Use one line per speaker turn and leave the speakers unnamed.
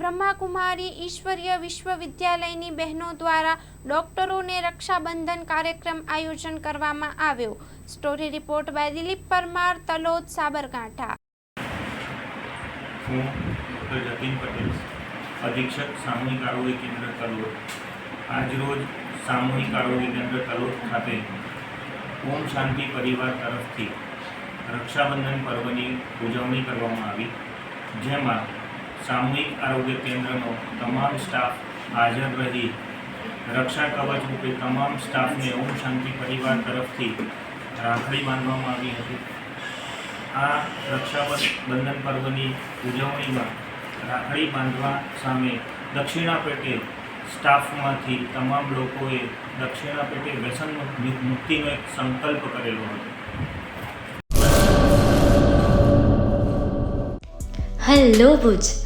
બ્રહ્માકુમારી ઈશ્વરીય વિશ્વવિદ્યાલયની બહેનો દ્વારા ડોક્ટરોને રક્ષાબંધન કાર્યક્રમ આયોજન કરવામાં આવ્યો. Story report by Dilip Parmar, Talod, Sabarkantha.
હું ડૉક્ટર જતીન પટેલ, અધિક્ષક સામૂહિક આરોગ્ય કેન્દ્ર તલોદ. આજરોજ સામૂહિક આરોગ્ય કેન્દ્ર તલોદ ખાતે ઓમ શાંતિ પરિવાર તરફથી રક્ષાબંધન પર્વની ઉજવણી કરવામાં આવી, જેમાં સામૂહિક આરોગ્ય કેન્દ્રનો તમામ સ્ટાફ હાજર રહી. રક્ષા કવચ રૂપે તમામ સ્ટાફને ઓમ શાંતિ પરિવાર તરફથી રાખડી બાંધવામાં આવી હતી. આ રક્ષાબંધન પર્વની ઉજવણીમાં રાખડી બાંધવા સામે દક્ષિણા પેટે સ્ટાફમાંથી તમામ લોકોએ દક્ષિણા પેટે વ્યસન મુક્તિનો એક સંકલ્પ કરેલો હતો.
હેલો ભુજ.